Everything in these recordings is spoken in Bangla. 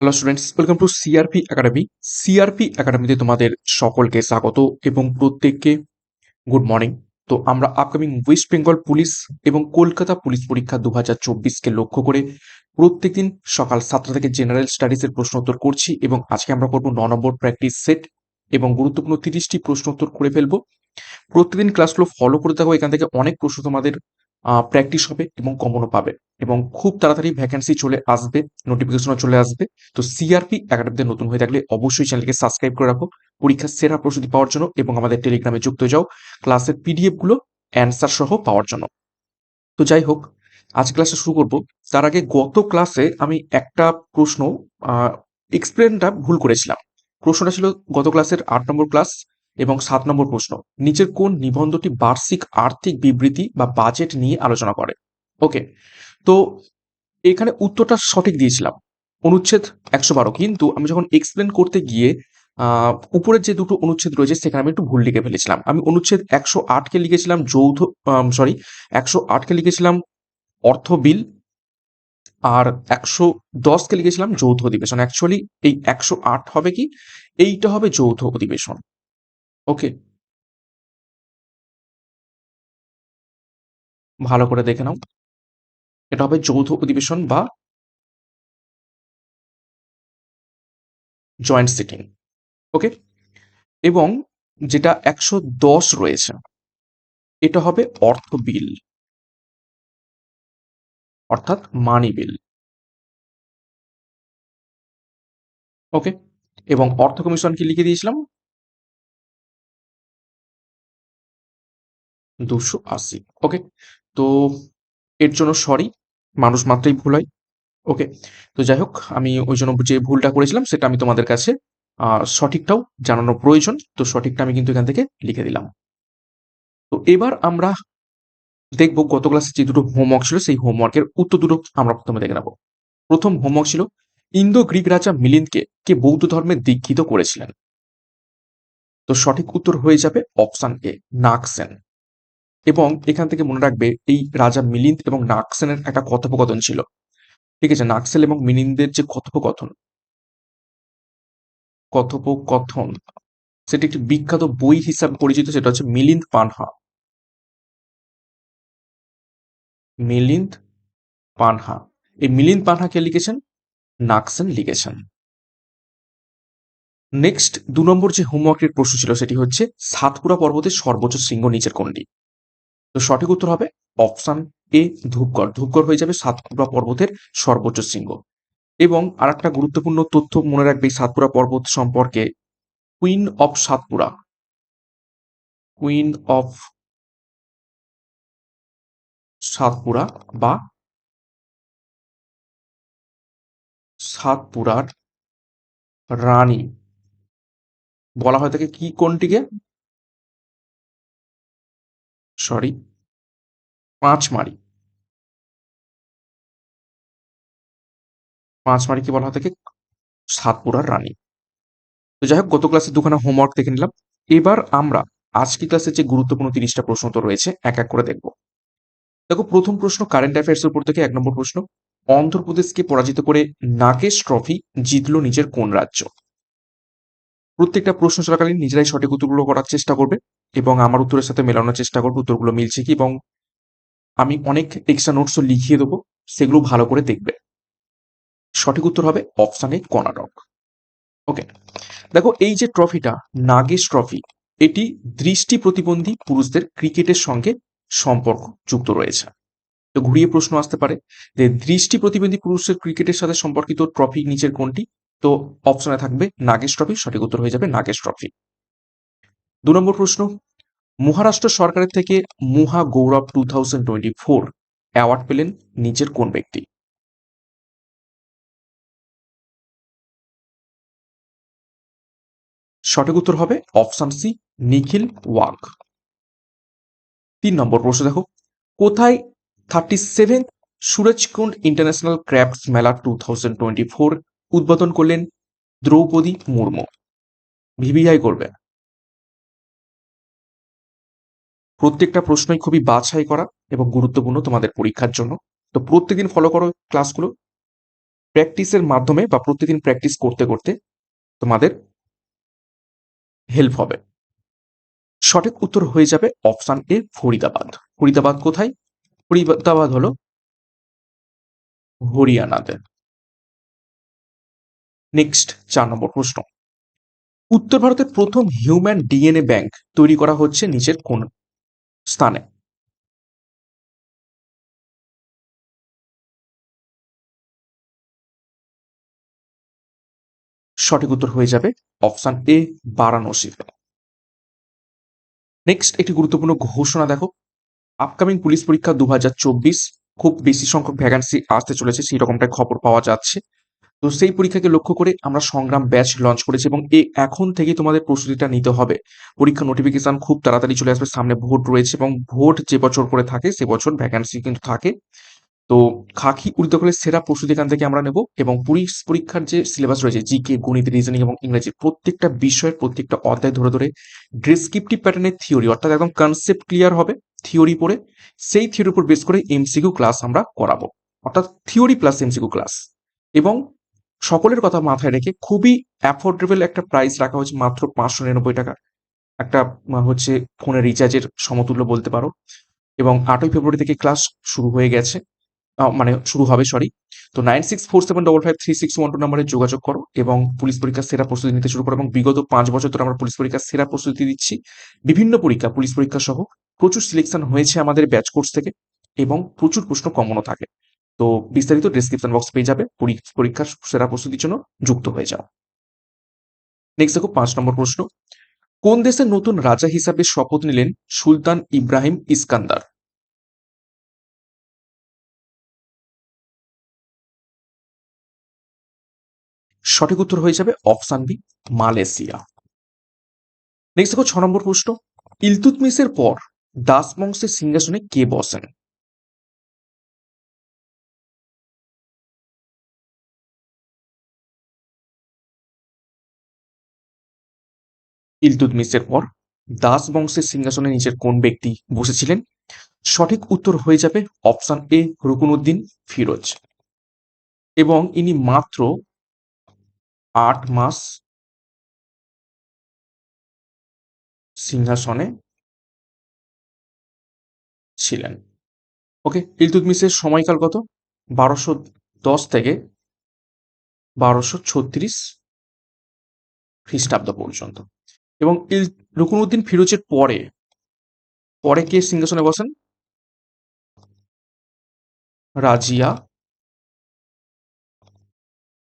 Hello students welcome to CRP academy CRP একাডেমিতে তোমাদের সকলকে স্বাগত এবং প্রত্যেককে গুড মর্নিং তো আমরা আপকামিং ওয়েস্ট বেঙ্গল পুলিশ এবং কলকাতা পুলিশ পরীক্ষা দু হাজার চব্বিশকে লক্ষ্য করে প্রত্যেকদিন সকাল সাতটা থেকে জেনারেল স্টাডিজের প্রশ্ন উত্তর করছি এবং আজকে আমরা করব ন নম্বর প্র্যাকটিস সেট এবং গুরুত্বপূর্ণ তিরিশটি প্রশ্ন উত্তর করে ফেলব। প্রতিদিন ক্লাসগুলো ফলো করে থাকো এখান থেকে অনেক প্রশ্ন তোমাদের প্র্যাকটিস হবে এবং কমনও পাবে এবং খুব তাড়াতাড়ি ভ্যাকেন্সি চলে আসবে নোটিফিকেশনও চলে আসবে। তো সিআরপি একাডেমিতে নতুন হয়ে থাকলে অবশ্যই চ্যানেলকে সাবস্ক্রাইব করে রাখো, পরীক্ষার সেরা প্রস্তুতি পাওয়ার জন্য এবং আমাদের টেলিগ্রামে যুক্ত হয়ে যাও ক্লাসের পিডিএফগুলো অ্যান্সার সহ পাওয়ার জন্য। তো যাই হোক, আজ ক্লাসটা শুরু করব। তার আগে গত ক্লাসে আমি একটা প্রশ্ন এক্সপ্লেনটা ভুল করেছিলাম। প্রশ্নটা ছিল গত ক্লাসের আট নম্বর ক্লাস এবং সাত নম্বর প্রশ্ন, নিচের কোন নিবন্ধটি বার্ষিক আর্থিক বিবৃতি বা বাজেট নিয়ে আলোচনা করে? ওকে তো এখানে উত্তরটা সঠিক দিয়েছিলাম, অনুচ্ছেদ একশো বারো। কিন্তু আমি যখন এক্সপ্লেন করতে গিয়ে উপরের যে দুটো অনুচ্ছেদ রয়েছে সেখানে আমি একটু ভুল লিখে ফেলেছিলাম। আমি অনুচ্ছেদ একশো আটকে লিখেছিলাম, যৌথ সরি একশো আটকে লিখেছিলাম, অর্থ বিল, আর একশো দশকে লিখেছিলাম, যৌথ অধিবেশন। অ্যাকচুয়ালি এই একশো আট হবে কি? এইটা হবে যৌথ অধিবেশন। ওকে। ভালো করে দেখে নাও। এটা হবে যৌথ অধিবেশন বা জয়েন্ট সিটিং ওকে? এবং যেটা একশো দশ রয়েছে, এটা হবে অর্থ বিল। অর্থাৎ মানি বিল ওকে? এবং অর্থ কমিশন কি লিখে দিয়েছিলাম? দুশো আশি ওকে তো এর জন্য সরি মানুষ মাত্রই ভুল হয় ওকে তো যাই হোক, আমি ওই জন্য যে ভুলটা করেছিলাম সেটা আমি তোমাদের কাছে সঠিকটাও জানানো প্রয়োজন, তো সঠিকটা আমি কিন্তু এখান থেকে লিখে দিলাম। তো এবার আমরা দেখব গত ক্লাসে যে দুটো হোমওয়ার্ক ছিল, সেই হোমওয়ার্কের উত্তর দুটো আমরা প্রথমে দেখে নেব। প্রথম হোমওয়ার্ক ছিল ইন্দো গ্রিক রাজা মিলিন্দকে কে বৌদ্ধ ধর্মে দীক্ষিত করেছিলেন? তো সঠিক উত্তর হয়ে যাবে অপশন এ নাকসেন এবং এখান থেকে মনে রাখবে এই রাজা মিলিন্দ এবং নাকসেনের একটা কথোপকথন ছিল। ঠিক আছে নাক্সেল এবং মিলিন্দের যে কথোপকথন কথোপকথন, সেটি একটি বিখ্যাত বই হিসাবে পরিচিত, সেটা হচ্ছে মিলিন্দ পানহা। মিলিন্দ পানহা। এই মিলিন্দ পানহা কে লিখেছেন? নাকসেন লিখেছেন। নেক্সট দু নম্বর যে হোমওয়ার্কের প্রশ্ন ছিল, সেটি হচ্ছে সাতপুরা পর্বতের সর্বোচ্চ শৃঙ্গ নিচের কোনটি? তো সঠিক উত্তর হবে অপশন এ, ধূপগড়। ধূপগড় হয়ে যাবে সাতপুরা পর্বতের সর্বোচ্চ শৃঙ্গ। এবং আর একটা গুরুত্বপূর্ণ তথ্য মনে রাখবে সাতপুরা পর্বত সম্পর্কে queen of Satpura. Queen of Satpura বা সাতপুরার রানী। বলা হয় থাকে কি কোনটিকে? সরি পাঁচমারি পাঁচমারিকে বলা হয় থাকে সাতপুরার রানী। তো যাই হোক, গত ক্লাসে দুখানা হোমওয়ার্ক দেখে নিলাম। এবার আমরা আজকে ক্লাসে যে গুরুত্বপূর্ণ তিরিশটা প্রশ্ন তো রয়েছে, এক এক করে দেখব। দেখো, প্রথম প্রশ্ন কারেন্ট অ্যাফেয়ার্স উপর থেকে এক নম্বর প্রশ্ন। অন্ধ্রপ্রদেশকে পরাজিত করে নাকেশ ট্রফি জিতলো নিজের কোন রাজ্য? প্রত্যেকটা প্রশ্ন চলাকালীন নিজেরাই সঠিক উত্তরগুলো করার চেষ্টা করবে এবং আমার উত্তরের সাথে মেলানোর চেষ্টা করবে, উত্তরগুলো মিলছে কি এবং আমি অনেক এক্সট্রা নোটসও লিখিয়ে দেবো, সেগুলো ভালো করে দেখবে। সঠিক উত্তর হবে অপশানে কর্ণাটক ওকে দেখো এই যে ট্রফিটা নাগেশ ট্রফি এটি দৃষ্টি প্রতিবন্ধী পুরুষদের ক্রিকেটের সঙ্গে সম্পর্ক যুক্ত রয়েছে। তো ঘুরিয়ে প্রশ্ন আসতে পারে যে, দৃষ্টি প্রতিবন্ধী পুরুষের ক্রিকেটের সাথে সম্পর্কিত ট্রফি নিচের কোনটি? তো অপশনে থাকবে নাগেশ ট্রফি সঠিক উত্তর হয়ে যাবে নাগেশ ট্রফি দু নম্বর প্রশ্ন, মহারাষ্ট্র সরকারের থেকে মুহা গৌরব two thousand twenty four award পেলেন নিচের কোন ব্যক্তি? সঠিক উত্তর হবে অপশন সি নিখিল ওয়াক তিন নম্বর প্রশ্ন দেখো, কোথায় thirty seven Surajkund international crafts Mela two thousand twenty four উদ্বোধন করলেন দ্রৌপদী মুর্মু। ভিভিআই করবে প্রত্যেকটা প্রশ্নই খুবই বাছাই করা এবং গুরুত্বপূর্ণ তোমাদের পরীক্ষার জন্য। তো প্রত্যেকদিন ফলো করো ক্লাসগুলো প্র্যাকটিসের মাধ্যমে বা প্রতিদিন প্র্যাকটিস করতে করতে তোমাদের হেল্প হবে। সঠিক উত্তর হয়ে যাবে অপশান এ ফরিদাবাদ। ফরিদাবাদ কোথায়? ফরিদাবাদ হলো হরিয়ানাতে। নেক্সট চার নম্বর প্রশ্ন। উত্তর ভারতের প্রথম হিউম্যান ডিএনএ ব্যাংক তৈরি করা হচ্ছে নিচের কোন স্থানে? সঠিক উত্তর হয়ে যাবে অপশান এ বারাণসীতে নেক্সট একটি গুরুত্বপূর্ণ ঘোষণা দেখো। আপকামিং পুলিশ পরীক্ষা দু হাজার চব্বিশ, খুব বেশি সংখ্যক ভ্যাকান্সি আসতে চলেছে, সেই রকমটাই খবর পাওয়া যাচ্ছে। তো সেই পরীক্ষাকে লক্ষ্য করে আমরা সংগ্রাম ব্যাচ লঞ্চ করেছি এবং এই এখন থেকে তোমাদের প্রস্তুতিটা নিতে হবে। পরীক্ষা নোটিফিকেশন খুব তাড়াতাড়ি চলে আসবে সামনে ভোট রয়েছে এবং ভোট যে বছর করে থাকে সে বছর ভ্যাকান্সি কিন্তু থাকে। তো খাকি উর্দকলের সেরা প্রস্তুতি এখান থেকে আমরা নেব এবং পুলিশ পরীক্ষার যে সিলেবাস রয়েছে জিকে গণিত রিজনিং এবং ইংরেজি প্রত্যেকটা বিষয়ের প্রত্যেকটা অধ্যায় ধরে ধরে ডেসক্রিপটিভ প্যাটার্নের থিওরি অর্থাৎ একদম কনসেপ্ট ক্লিয়ার হবে থিওরি পড়ে সেই থিওরির উপর বেস করে এমসিকিউ ক্লাস আমরা করাবো। অর্থাৎ থিওরি প্লাস এমসিকিউ ক্লাস এবং সকলের কথা মাথায় রেখে খুবই অ্যাফোর্ডেবল একটা প্রাইস রাখা হয়েছে মাত্র পাঁচশো নিরানব্বই টাকা। একটা হচ্ছে ফোনের রিচার্জের সমতুল্য বলতে পারো। এবং আটই ফেব্রুয়ারি থেকে ক্লাস শুরু হয়ে গেছে। মানে শুরু হবে সরি তো nine six four seven double five three six one two নাম্বারে যোগাযোগ করো এবং পুলিশ পরীক্ষার সেরা প্রস্তুতি নিতে শুরু করো এবং বিগত পাঁচ বছর ধরে আমরা পুলিশ পরীক্ষার সেরা প্রস্তুতি দিচ্ছি। বিভিন্ন পরীক্ষা পুলিশ পরীক্ষা সহ প্রচুর সিলেকশন হয়েছে আমাদের ব্যাচ কোর্স থেকে এবং প্রচুর প্রশ্ন কমনও থাকে। তো বিস্তারিত ডিসক্রিপশন বক্স পেয়ে যাবে। পরীক্ষার সেরা প্রস্তুতির জন্য যুক্ত হয়ে যাও। নেক্সট দেখো পাঁচ নম্বর প্রশ্ন। কোন দেশের নতুন রাজা হিসাবে শপথ নিলেন সুলতান ইব্রাহিম ইস্কান্দার? সঠিক উত্তর হয়ে যাবে অপশান বি মালয়েশিয়া। নেক্সট দেখো ছ নম্বর প্রশ্ন। ইলতুতমিসের পর দাস বংশের সিংহাসনে কে বসেন? ইলতুতমিসের পর দাস বংশের সিংহাসনে নিচের কোন ব্যক্তি বসেছিলেন? সঠিক উত্তর হয়ে যাবে অপশান এ, রুকুনুদ্দিন ফিরোজ। এবং ইনি মাত্র আট মাস সিংহাসনে ছিলেন। ওকে ইলতুতমিসের সময়কাল কত? বারোশো দশ থেকে বারোশো ছত্রিশ খ্রিস্টাব্দ পর্যন্ত। এবং রুকুনুদ্দিন ফিরোজের পরে পরে কে সিংহাসনে বসেন? রাজিয়া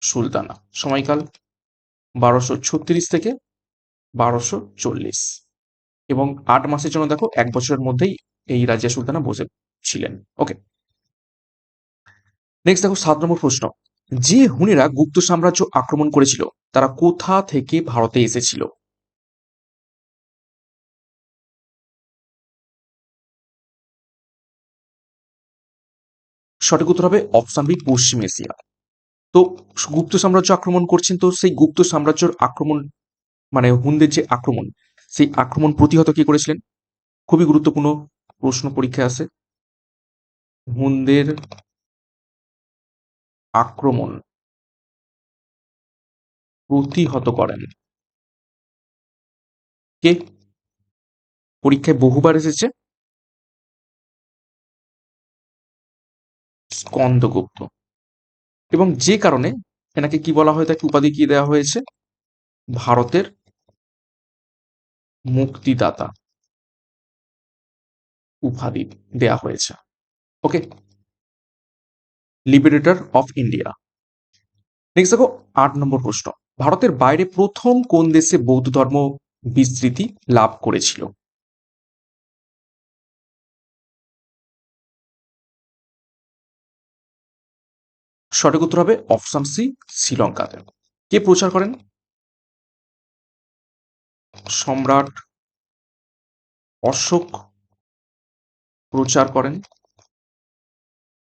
সুলতানা। সময়কাল বারোশো ছত্রিশ থেকে বারোশো চল্লিশ। এবং আট মাসের জন্য দেখো, এক বছরের মধ্যেই এই রাজিয়া সুলতানা বসে ছিলেন। ওকে। নেক্সট দেখো, সাত নম্বর প্রশ্ন। যে হুনিরা গুপ্ত সাম্রাজ্য আক্রমণ করেছিল, তারা কোথা থেকে ভারতে এসেছিল? সঠিক উত্তর হবে অপশন বি, পশ্চিম এশিয়া। তো গুপ্ত সাম্রাজ্য আক্রমণ করছেন, তো সেই গুপ্ত সাম্রাজ্যের আক্রমণ মানে হুনদের যে আক্রমণ, সেই আক্রমণ প্রতিহত কি করেছিলেন? খুবই গুরুত্বপূর্ণ প্রশ্ন পরীক্ষায় আছে। হুনদের আক্রমণ প্রতিহত করেন। কে? পরীক্ষায় বহুবার এসেছে। স্কন্দগুপ্ত। এবং যে কারণে এনাকে কি বলা হয়, তাকে উপাধি কি দেওয়া হয়েছে? ভারতের মুক্তিদাতা উপাধি দেয়া হয়েছে। Okay? Liberator of India next দেখো, আট নম্বর প্রশ্ন। ভারতের বাইরে প্রথম কোন দেশে বৌদ্ধ ধর্ম বিস্তৃতি লাভ করেছিল? সঠিক উত্তর হবে অপশন সি, শ্রীলঙ্কাতে। কে প্রচার করেন? সম্রাট অশোক প্রচার করেন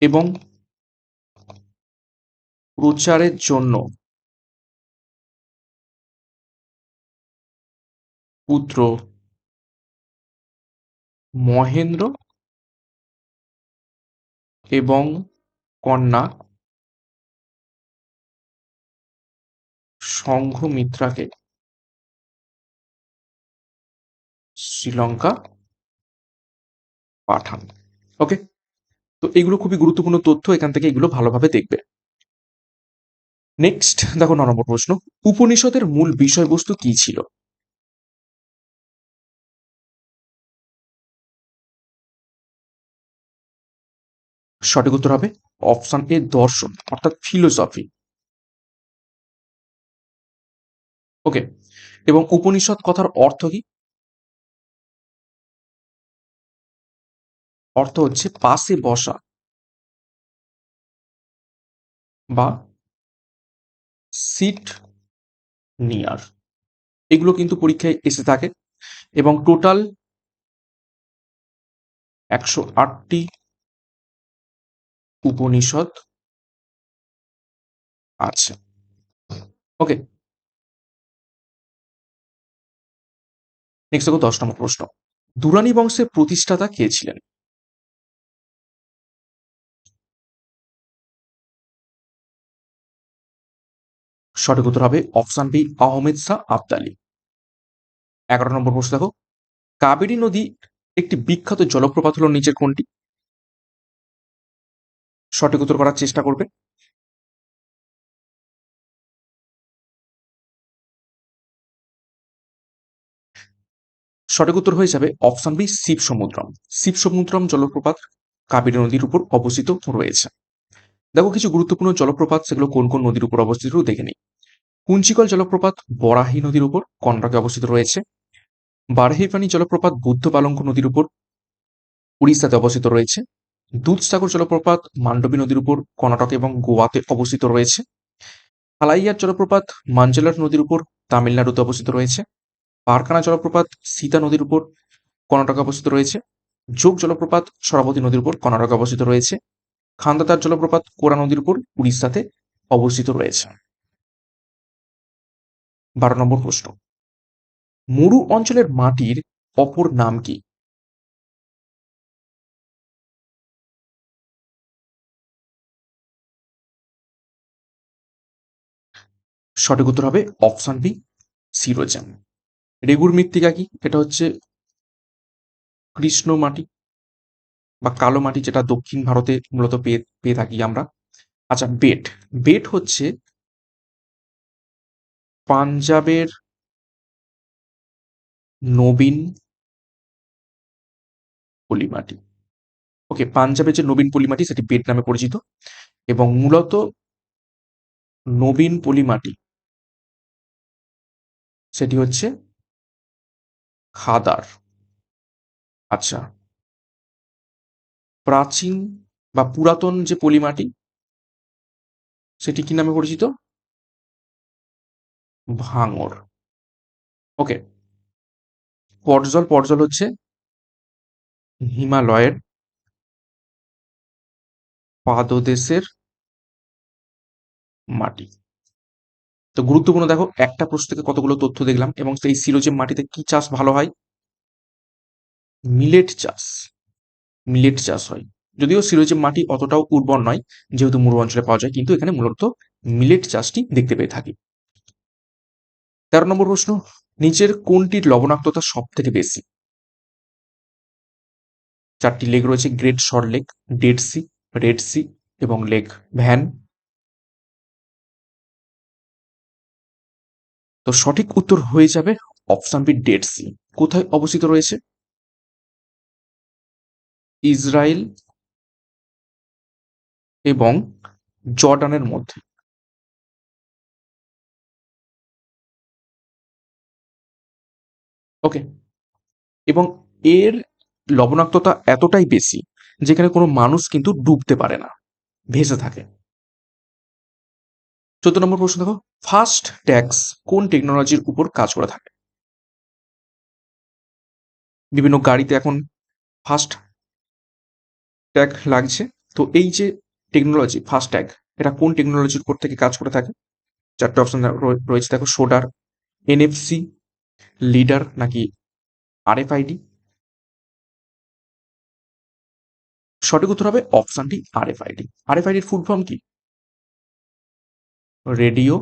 এবং প্রচারের জন্য পুত্র মহেন্দ্র এবং কন্যা সংঘমিত্রাকে শ্রীলঙ্কা পাঠান। ওকে তো এগুলো খুবই গুরুত্বপূর্ণ তথ্য, এখান থেকে এগুলো ভালোভাবে দেখবে। নেক্সট দেখো নম্বর প্রশ্ন। উপনিষদের মূল বিষয়বস্তু কি ছিল? সঠিক উত্তর হবে অপশন এ দর্শন, অর্থাৎ ফিলোসফি ওকে, এবং উপনিষদ কথার অর্থ কি? অর্থ হচ্ছে পাশে বসা বা সিট নিয়ার এগুলো কিন্তু পরীক্ষায় এসে থাকে এবং টোটাল একশো আটটি উপনিষদ আছে। ওকে নেক্সট দেখো দশ নম্বর প্রশ্ন। দুরানি বংশের প্রতিষ্ঠাতা কে ছিলেন? সঠিক উত্তর হবে অপশন বি, আহমেদ শাহ আবদালি। এগারো নম্বর প্রশ্ন দেখো। কাবেরী নদী একটি বিখ্যাত জলপ্রপাত হলো নিচের কোনটি? সঠিক উত্তর করার চেষ্টা করবে সঠিক উত্তর হয়ে যাবে অপশন বি শিব সমুদ্রম শিব সমুদ্রম জলপ্রপাত কাবেরী নদীর উপর অবস্থিত রয়েছে। দেখো কিছু গুরুত্বপূর্ণ জলপ্রপাত, সেগুলো কোন কোন নদীর উপর অবস্থিত দেখে নিই। কুঞ্চিকল জলপ্রপাত বরাহী নদীর উপর কর্ণাটকে অবস্থিত রয়েছে। বারহিপানি জলপ্রপাত বুদ্ধ পালঙ্ক নদীর উপর, উড়িষ্যাতে অবস্থিত রয়েছে। দুধসাগর জলপ্রপাত মান্ডবী নদীর উপর, কর্ণাটক এবং গোয়াতে অবস্থিত রয়েছে। আলাইয়ার জলপ্রপাত মাঞ্জলার নদীর উপর, তামিলনাড়ুতে অবস্থিত রয়েছে। পারকানা জলপ্রপাত, সীতা নদীর উপর কর্ণাটকে অবস্থিত রয়েছে। যোগ জলপ্রপাত, সরাবতী নদীর উপর কর্ণাটকে অবস্থিত রয়েছে। খান্দাতার জলপ্রপাত, কোরা নদীর উপর উড়িষ্যাতে অবস্থিত রয়েছে। বারো নম্বর প্রশ্ন। মরু অঞ্চলের মাটির অপর নাম কি? সঠিক উত্তর হবে অপশন বি সিরোজাম রেগুর মৃত্তিকা কি? এটা হচ্ছে কৃষ্ণ মাটি বা কালো মাটি যেটা দক্ষিণ ভারতে মূলত পেয়ে পেয়ে থাকি আমরা। আচ্ছা বেট। বেট হচ্ছে পাঞ্জাবের নবীন পলিমাটি ওকে, পাঞ্জাবের যে নবীন পলিমাটি সেটি বেট নামে পরিচিত এবং মূলত নবীন পলিমাটি সেটি হচ্ছে খাদার। আচ্ছা। প্রাচীন বা পুরাতন যে পলিমাটি, সেটি কি নামে পরিচিত? ভাঙর। ওকে। পর্জল পর্জল হচ্ছে হিমালয়ের পাদদেশের মাটি। তো গুরুত্বপূর্ণ, দেখো, একটা প্রশ্ন থেকে কতগুলো তথ্য দেখলাম এবং সেই সিরোজেম মাটিতে কি চাষ ভালো হয়? মিলেট চাষ মিলেট চাষ হয়। যদিও সিরোজেম মাটি অতটাও উর্বর নয়, যেহেতু মরু অঞ্চলে পাওয়া যায়, কিন্তু এখানে মূলত মিলেট চাষটি দেখতে পেয়ে থাকি। তেরো নম্বর প্রশ্ন, নিচের কোনটির লবণাক্ততা সব থেকে বেশি? চারটি লেক রয়েছে, Great Salt Lake, Dead Sea, Red Sea এবং লেক ভ্যান। তো সঠিক উত্তর হয়ে যাবে অপশন বি ডেড সি কোথায় অবস্থিত রয়েছে? ইসরায়েল এবং জর্ডানের মধ্যে। ওকে এবং এর লবণাক্ততা এতটাই বেশি, যেখানে কোনো মানুষ কিন্তু ডুবতে পারে না, ভেসে থাকে। চোদ্দ নম্বর প্রশ্ন দেখো। ফার্স্ট ট্যাক্স কোন টেকনোলজির উপর কাজ করে থাকে? বিভিন্ন গাড়িতে এখন ফার্স্ট ট্যাগ লাগছে। তো এই যে টেকনোলজি ফাস্ট ট্যাগ এটা কোন টেকনোলজির উপর থেকে কাজ করে থাকে? চারটে অপশন রয়েছে। দেখো সোডার এনএফসি লিডার নাকি আরএফআইডি সঠিক উত্তর হবে অপশনটি আরএফআইডি আরএফআইডির ফুল ফর্ম কি? Radio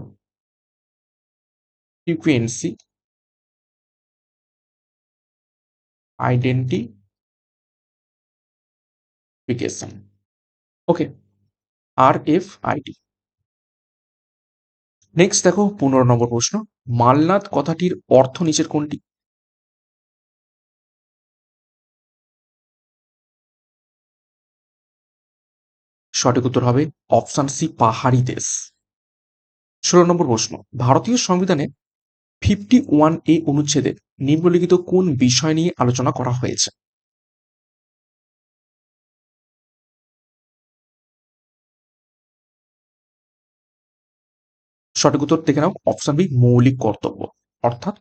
frequency identification okay R F ID. Next দেখো, পনেরো নম্বর প্রশ্ন। মালনাথ কথাটির অর্থ নিচের কোনটি? সঠিক উত্তর হবে অপশন সি, পাহাড়ি দেশ। ষোলো নম্বর প্রশ্ন, ভারতীয় সংবিধানে ফিফটি ওয়ান এ অনুচ্ছেদে নিম্নলিখিত কোন বিষয় নিয়ে আলোচনা করা হয়েছে? সঠিক উত্তর দেখে নাও অপশন বি মৌলিক কর্তব্য, অর্থাৎ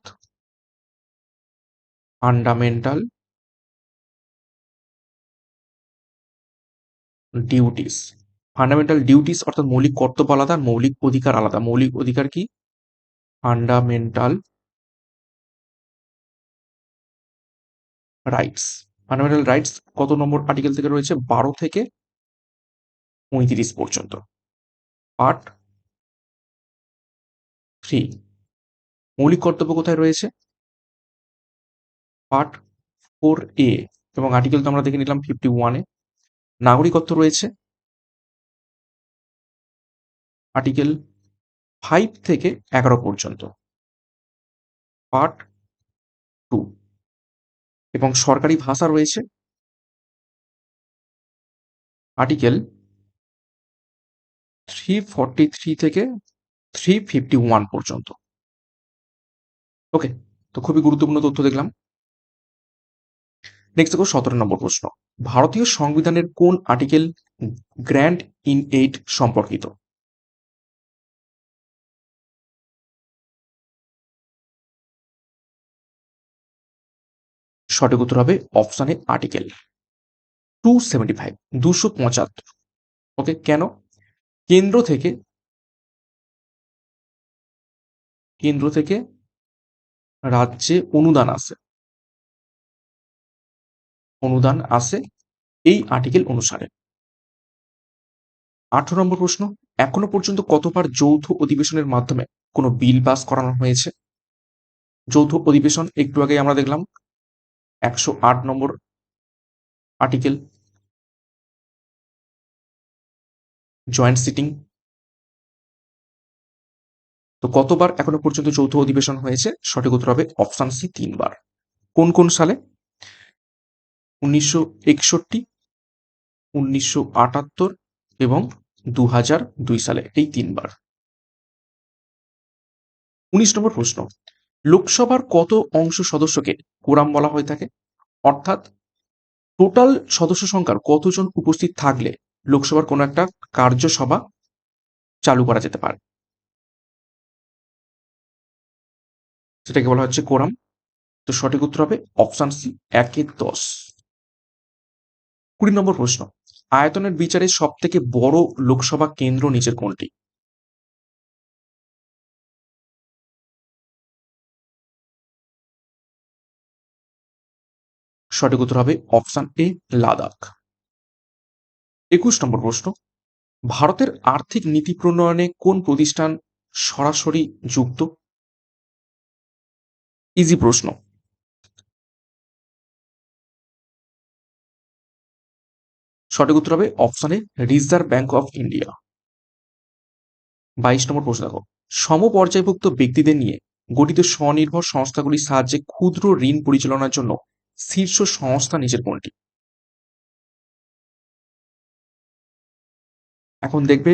ফান্ডামেন্টাল ডিউটিস ফান্ডামেন্টাল ডিউটিস অর্থাৎ মৌলিক কর্তব্য আলাদা, মৌলিক অধিকার আলাদা। মৌলিক অধিকার কি? ফান্ডামেন্টাল রাইটস ফান্ডামেন্টাল রাইটস কত নম্বর আর্টিকেল থেকে রয়েছে? বারো থেকে পঁয়ত্রিশ পর্যন্ত। পার্ট থ্রি মৌলিক কর্তব্য কোথায় রয়েছে? পার্ট ফোর এ এবং আর্টিকেল তো আমরা দেখে নিলাম ফিফটি ওয়ানে নাগরিকত্ব রয়েছে? আর্টিকেল ফাইভ থেকে এগারো পর্যন্ত। পার্ট টু এবং সরকারি ভাষা রয়েছে। আর্টিকেল থ্রি ফর্টি থ্রি থেকে থ্রি ফিফটি ওয়ান পর্যন্ত। ওকে তো খুবই গুরুত্বপূর্ণ তথ্য দেখলাম। নেক্সট দেখো, সতেরো নম্বর প্রশ্ন। ভারতীয় সংবিধানের কোন আর্টিকেল গ্র্যান্ড ইন এইট সম্পর্কিত? সঠিক উত্তর হবে অপশানে আর্টিকেল টু সেভেন্টি ফাইভ দুশো পঁচাত্তর। ওকে কেন? কেন্দ্র থেকে কেন্দ্র থেকে রাজ্যে অনুদান আসে। অনুদান আসে এই আর্টিকেল অনুসারে। আঠারো নম্বর প্রশ্ন, এখনও পর্যন্ত কতবার যৌথ অধিবেশনের মাধ্যমে কোনো বিল পাস করানো হয়েছে? যৌথ অধিবেশন, একটু আগে আমরা দেখলাম একশো আট নম্বর আর্টিকেল জয়েন্ট সিটিং তো কতবার এখনও পর্যন্ত যৌথ অধিবেশন হয়েছে? সঠিক উত্তর হবে অপশান সি তিনবার। কোন কোন সালে? উনিশশো একষট্টি, উনিশশো আটাত্তর এবং দু দুই সালে। এই তিনবার। উনিশ নম্বর প্রশ্ন। লোকসভার কত অংশ সদস্যকে কোরাম বলা হয়ে থাকে? অর্থাৎ টোটাল সদস্য সংখ্যার কতজন উপস্থিত থাকলে লোকসভার কোনো একটা কার্যসভা চালু করা যেতে পারে? সেটাকে বলা হচ্ছে কোরাম। তো সঠিক উত্তর হবে অপশান সি, একে দশ। কুড়ি নম্বর প্রশ্ন, আয়তনের বিচারে সব থেকে বড় লোকসভা কেন্দ্র নিচের কোনটি? সঠিক উত্তর হবে অপশান এ, লাদাখ। একুশ নম্বর প্রশ্ন, ভারতের আর্থিক নীতি প্রণয়নে কোন প্রতিষ্ঠান সরাসরি যুক্ত? ইজি প্রশ্ন। সঠিক উত্তর হবে অপশানে রিজার্ভ ব্যাংক অফ ইন্ডিয়া বাইশ নম্বর প্রশ্ন দেখো, সমপর্যায়ভুক্ত ব্যক্তিদের নিয়ে গঠিত স্বনির্ভর সংস্থাগুলির সাহায্যে ক্ষুদ্র ঋণ পরিচালনার জন্য শীর্ষ সংস্থা নিচের কোনটি? এখন দেখবে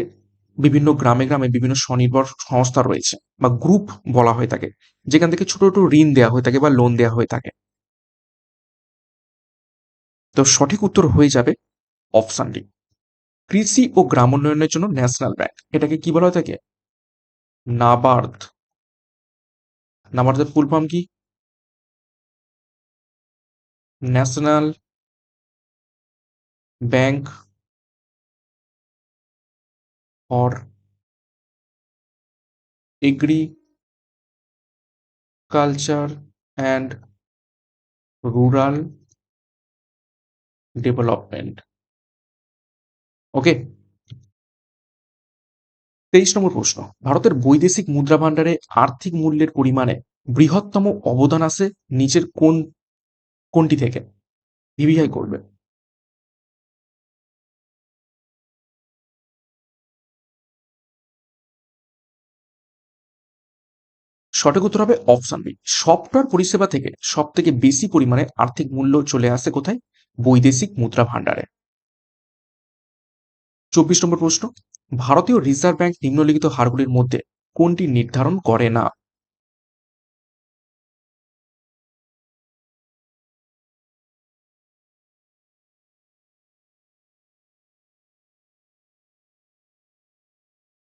বিভিন্ন গ্রামে গ্রামে বিভিন্ন স্বনির্ভর সংস্থা রয়েছে বা গ্রুপ বলা হয়ে থাকে, যেখান থেকে ছোট ছোট ঋণ দেওয়া হয়ে থাকে বা লোন দেওয়া হয়ে থাকে। তো সঠিক উত্তর হয়ে যাবে অপশান ডি কৃষি ও গ্রাম উন্নয়নের জন্য ন্যাশনাল ব্যাংক এটাকে কি বলা হয়ে থাকে? নাবার্দ নাবার্দের ফুল ফর্ম কি? National bank for agriculture and rural development. Okay. তেইশ নম্বর প্রশ্ন। ভারতের বৈদেশিক মুদ্রা ভাণ্ডারে আর্থিক মূল্যের পরিমাণে বৃহত্তম অবদান আছে নিচের কোন কোনটি থেকে? ভিভিআই করবে। সঠিক উত্তর হবে অপশন বি সফটওয়্যার পরিষেবা থেকে সব থেকে বেশি পরিমাণে আর্থিক মূল্য চলে আসে কোথায়? বৈদেশিক মুদ্রা ভাণ্ডারে। চব্বিশ নম্বর প্রশ্ন। ভারতীয় রিজার্ভ ব্যাংক নিম্নলিখিত হারগুলির মধ্যে কোনটি নির্ধারণ করে না?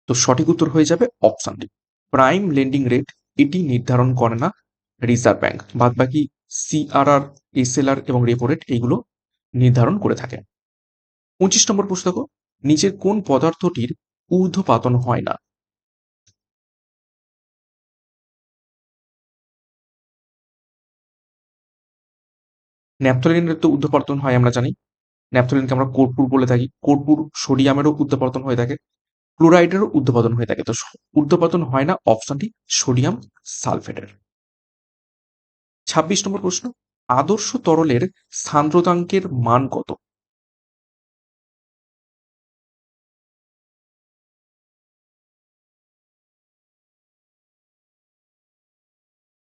তো সঠিক উত্তর হয়ে যাবে option D prime lending rate এটি নির্ধারণ করে না রিজার্ভ ব্যাংক বাদ বাকি সিআরআর এসএলআর এবং রেপো রেট এইগুলো নির্ধারণ করে থাকে। পঁচিশ নম্বর প্রশ্ন দেখো, নিচের কোন পদার্থটির ঊর্ধ্বপাতন হয় না? ন্যাপথলিনের তো ঊর্ধ্বপতন হয়, আমরা জানি। ন্যাপথলিনকে আমরা কর্পূর বলে থাকি। কর্পূর সোডিয়ামেরও ঊর্ধ্বপতন হয়ে থাকে। ক্লোরাইডেরও ঊর্ধ্বপতন হয়ে থাকে। তো ঊর্ধ্বপতন হয় না অপশনটি সোডিয়াম সালফেটের। ছাব্বিশ নম্বর প্রশ্ন, আদর্শ তরলের সান্দ্রতাঙ্কের মান কত?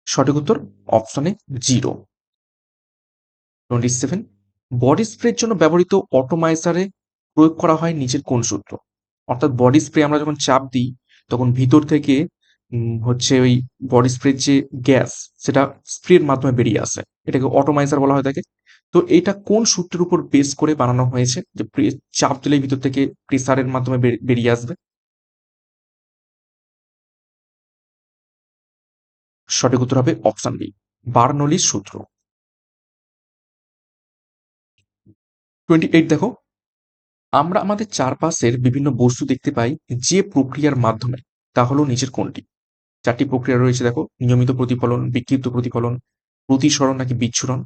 সঠিক উত্তর অপশনে জিরো। টোয়েন্টি সেভেন, বডি স্প্রের জন্য ব্যবহৃত অটোমাইজারে প্রয়োগ করা হয় নিচের কোন সূত্র? অর্থাৎ বডি স্প্রে আমরা যখন চাপ দিই, তখন ভিতর থেকে হচ্ছে ওই বডি স্প্রের যে গ্যাস সেটা স্প্রের মাধ্যমে বেরিয়ে আসে। এটাকে অটোমাইজার বলা হয় থাকে তো এটা কোন সূত্রের উপর বেস করে বানানো হয়েছে? যে চাপ দিলেই ভিতর থেকে প্রেসারের মাধ্যমে বেরিয়ে আসবে? সঠিক উত্তর হবে অপশন বি বার্নলির সূত্র। টোয়েন্টি এইট দেখো আমরা আমাদের চারপাশের বিভিন্ন বস্তু দেখতে পাই যে প্রক্রিয়ার মাধ্যমে, তা হলো নিচের কোনটি? চারটি প্রক্রিয়া রয়েছে, দেখো, নিয়মিত প্রতিফলন, বিক্ষিপ্ত প্রতিফলন, প্রতিসরণ নাকি বিচ্ছুরণ?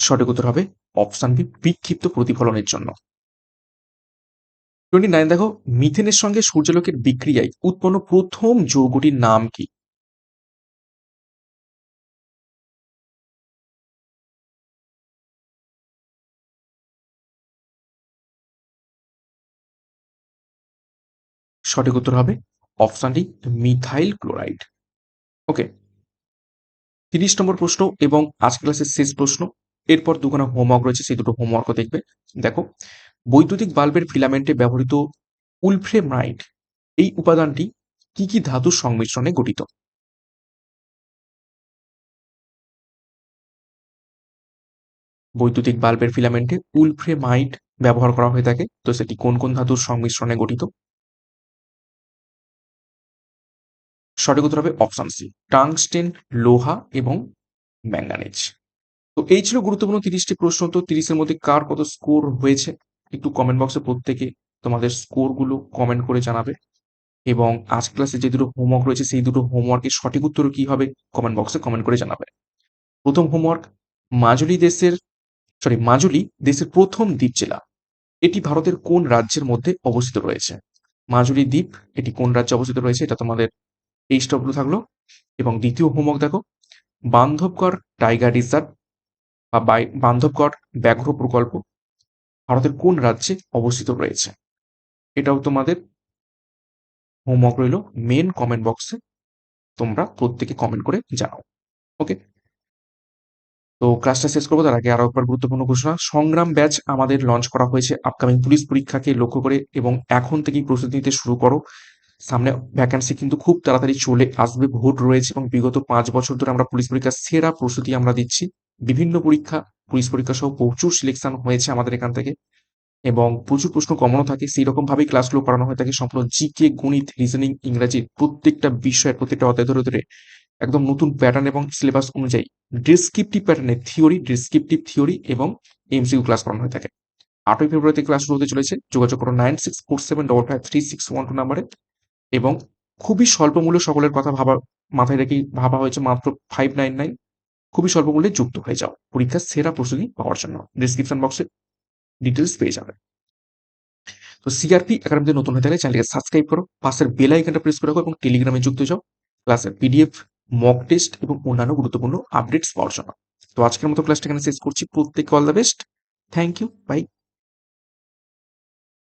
সঠিক উত্তর হবে অপশান বি, বিক্ষিপ্ত প্রতিফলনের জন্য। টোয়েন্টি নাইন দেখো, মিথেনের সঙ্গে সূর্যালোকের বিক্রিয়ায় উৎপন্ন প্রথম যৌগটির নাম কি? সঠিক উত্তর হবে অপশানটি মিথাইল ক্লোরাইড ওকে তিরিশ নম্বর প্রশ্ন এবং আজ ক্লাসের শেষ প্রশ্ন। এরপর দুখানা হোমওয়ার্ক রয়েছে, সেই দুটো হোমওয়ার্কও দেখবে। দেখো, বৈদ্যুতিক বাল্বের ফিলামেন্টে ব্যবহৃত উলফ্রেমাইট এই উপাদানটি কি কি ধাতুর সংমিশ্রণে গঠিত? বৈদ্যুতিক বাল্বের ফিলামেন্টে উলফ্রেমাইট ব্যবহার করা হয়ে থাকে, তো সেটি কোন কোন ধাতুর সংমিশ্রণে গঠিত? সঠিক উত্তর হবে অপশন সি টাংস্টেন লোহা এবং ম্যাঙ্গানিজ তো এই ছিল গুরুত্বপূর্ণ তিরিশটি প্রশ্ন, তো তিরিশের মধ্যে কার কত স্কোর হয়েছে? একটু কমেন্ট বক্সে প্রত্যেকে তোমাদের স্কোরগুলো কমেন্ট করে জানাবে। এবং আজ ক্লাসে যে দুটো হোমওয়ার্ক রয়েছে, সেই দুটো হোমওয়ার্কের সঠিক উত্তর কি হবে? কমেন্ট বক্সে কমেন্ট করে জানাবে। প্রথম হোমওয়ার্ক মাজুলি দেশের সরি মাজুলি দেশের প্রথম দ্বীপ জেলা এটি ভারতের কোন রাজ্যের মধ্যে অবস্থিত রয়েছে? মাজুলি দ্বীপ, এটি কোন রাজ্যে অবস্থিত রয়েছে? এটা তোমাদের এই স্টপগুলো থাকল। এবং দ্বিতীয় হোমওয়ার্ক দেখো, বান্ধবগড় টাইগার রিজার্ভ বা বান্ধবগড় ব্যাঘ্র প্রকল্প ভারতের কোন রাজ্যে অবস্থিত রয়েছে? এটাও তোমাদের হোমওয়ার্ক রইল মেন কমেন্ট বক্সে তোমরা প্রত্যেকে কমেন্ট করে জানাও। ওকে তো ক্লাসটা শেষ করব, তার আগে আরও একবার গুরুত্বপূর্ণ ঘোষণা। সংগ্রাম ব্যাচ আমাদের লঞ্চ করা হয়েছে আপকামিং পুলিশ পরীক্ষাকে লক্ষ্য করে এবং এখন থেকেই প্রস্তুতি নিতে শুরু করো। সামনে ভ্যাকান্সি কিন্তু খুব তাড়াতাড়ি চলে আসবে, ভোট রয়েছে এবং বিগত পাঁচ বছর ধরে আমরা পুলিশ পরীক্ষার সেরা প্রস্তুতি আমরা দিচ্ছি। বিভিন্ন পরীক্ষা, পুলিশ পরীক্ষা সহ প্রচুর সিলেকশন হয়েছে আমাদের এখান থেকে এবং প্রচুর প্রশ্ন কমনও থাকে। সেই রকম ভাবেই ক্লাসগুলো করানো হয়ে থাকে সম্পূর্ণ জিকে গণিত রিজনিং ইংরাজি প্রত্যেকটা বিষয়ের প্রত্যেকটা অধ্যায় ধরে ধরে একদম নতুন প্যাটার্ন এবং সিলেবাস অনুযায়ী ডিসক্রিপটিভ প্যাটার্নে থিওরি ডিসক্রিপটিভ থিওরি এবং এমসিউ ক্লাস করানো হয়ে থাকে। আটই ফেব্রুয়ারিতে ক্লাস শুরু হতে চলেছে। যোগাযোগ করো nine six four seven double five three six one two নাম্বারে। এবং খুবই স্বল্প মূল্য সকলের কথা ভাবা, মাথায় রেখেই ভাবা হয়েছে মাত্র ফাইভ নাইন নাইন খুবই স্বল্প মূল্যে যুক্ত হয়ে যাও। পরীক্ষার সেরা প্রস্তুতি পাওয়ার জন্য। ডিসক্রিপশন বক্সে ডিটেলস পেয়ে যাবে। তো সিআরপি একাডেমিতে নতুন হয়ে থাকলে চ্যানেলকে সাবস্ক্রাইব করো। পাশের বেল আইকনটা প্রেস করে রাখো এবং টেলিগ্রামে যুক্ত যাও। ক্লাসের পিডিএফ মক টেস্ট এবং অন্যান্য গুরুত্বপূর্ণ আপডেটস পাওয়ার জন্য। তো আজকের মতো ক্লাসটা এখানে শেষ করছি। প্রত্যেককে all the best thank you bye